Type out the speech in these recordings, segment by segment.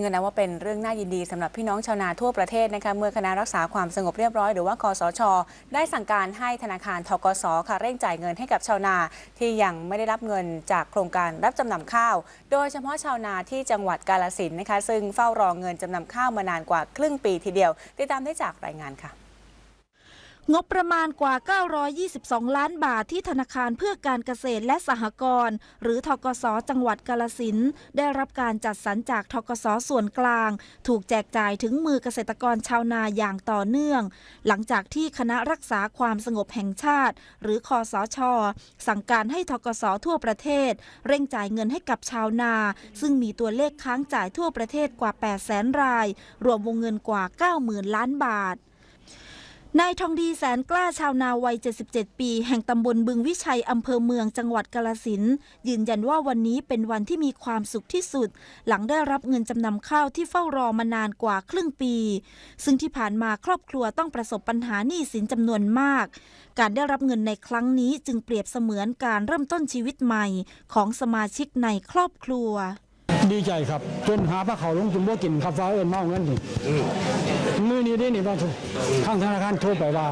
เงินนะว่าเป็นเรื่องน่ายินดีสำหรับพี่น้องชาวนาทั่วประเทศนะคะเมื่อคณะรักษาความสงบเรียบร้อยหรือว่าคอสช ได้สั่งการให้ธนาคารทกสค่ะเร่งจ่ายเงินให้กับชาวนาที่ยังไม่ได้รับเงินจากโครงการรับจำนำข้าว โดยเฉพาะชาวนาที่จังหวัดกาลสินนะคะซึ่งเฝ้ารอเงินจำนำข้าวมานานกว่าครึ่งปีทีเดียว ติดตามได้จากรายงานค่ะ งบประมาณกว่า 922 ล้านบาทที่ธนาคารเพื่อการเกษตรและสหกรณ์หรือทกสจังหวัดกาลสินได้รับการจัดสรรจากทกสส่วนกลาง ถูกแจกจ่ายถึงมือเกษตรกรชาวนาอย่างต่อเนื่อง หลังจากที่คณะรักษาความสงบแห่งชาติ หรือคอสช สั่งการให้ทกสทั่วประเทศ เร่งจ่ายเงินให้กับชาวนา ซึ่งมีตัวเลขค้างจ่ายทั่วประเทศกว่า 8 0 0แสนราย รวมวงเงินกว่า 90,000 ล้านบาท นายทองดีแสนกล้าชาวนาวัย 77 ปี แห่งตำบลบึงวิชัยอำเภอเมืองจังหวัดกาลสินยืนยันว่าวันนี้เป็นวันที่มีความสุขที่สุด หลังได้รับเงินจำนำข้าวที่เฝ้ารอมานานกว่าครึ่งปี ซึ่งที่ผ่านมาครอบครัวต้องประสบปัญหาหนี้สินจำนวนมาก การได้รับเงินในครั้งนี้จึงเปรียบเสมือนการเริ่มต้นชีวิตใหม่ของสมาชิกในครอบครัว ดีใจครับจนหาพระเขาลงจุนบ่กินครับฟ้าเอิญมาเอาเงินถึงมือนี้ได้นี่ว่าทางธนาคารโทรไปว่า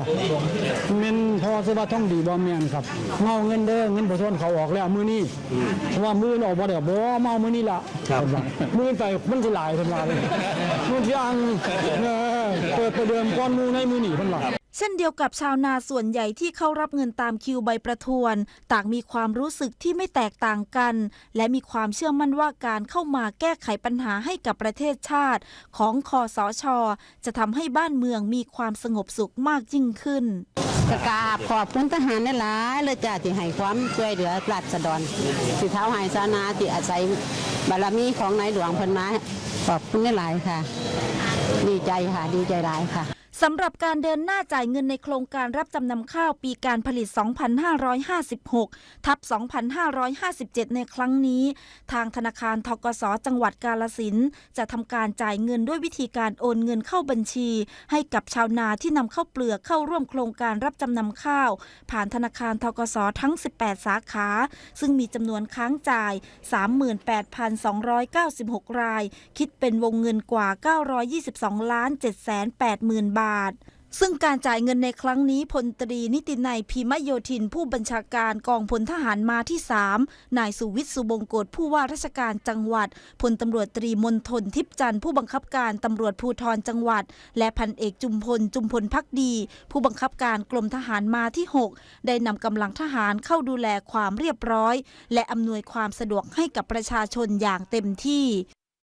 เมนพอสว่าท่องดีบ่แม่นครับเมาเงินเด้อเงินบ่ทนเขาออกแล้วมือนี้เพราะว่ามือออกบ่ได้บ่เมามือนี้ล่ะเพิ่นว่ามือไปมันสิหลายเพิ่นว่าเลยมือที่อังเออเปิดประเดิมก้อนหมูในมือนี้เพิ่นว่า เช่นเดียวกับชาวนาส่วนใหญ่ที่เข้ารับเงินตามคิวใบประทวน ต่างมีความรู้สึกที่ไม่แตกต่างกัน และมีความเชื่อมั่นว่าการเข้ามาแก้ไขปัญหาให้กับประเทศชาติ ของคอสชจะทำให้บ้านเมืองมีความสงบสุขมากยิ่งขึ้นกกาบขอบคุณทหารหลายเลยจ้าที่ให้ความช่วยเหลือราษฎรที่เท้าหายสานาที่อาศัยบารมีของนายหลวงพันมาขอบคุณหลายค่ะ ดีใจค่ะ ดีใจหลายค่ะ สำหรับการเดินหน้าจ่ายเงินในโครงการรับจำนำข้าวปีการผลิต 2556 ทับ 2557 ในครั้งนี้ ทางธนาคารทกสจังหวัดกาลสินจะทำการจ่ายเงินด้วยวิธีการโอนเงินเข้าบัญชี ให้กับชาวนาที่นำเข้าวเปลือกเข้าร่วมโครงการรับจำนำข้าว ผ่านธนาคารทกสทั้ง 18 สาขา ซึ่งมีจำนวนค้างจ่าย 38,296 ราย คิดเป็นวงเงินกว่า 922 ล้าน780,000 บาทซึ่งการจ่ายเงินในครั้งนี้พลตรีนิตินัยพิมโยธิน ผู้บัญชาการกองพลทหารมาที่ 3 นายสุวิทย์สุบงกฎผู้ว่าราชการจังหวัดพลตำรวจตรีมนทนทิพจันทร์ผู้บังคับการตำรวจภูธรจังหวัด และพันเอกจุมพลจุมพลพักดี ผู้บังคับการกรมทหารมาที่ 6 ได้นำกำลังทหารเข้าดูแลความเรียบร้อย และอำนวยความสะดวกให้กับประชาชนอย่างเต็มที่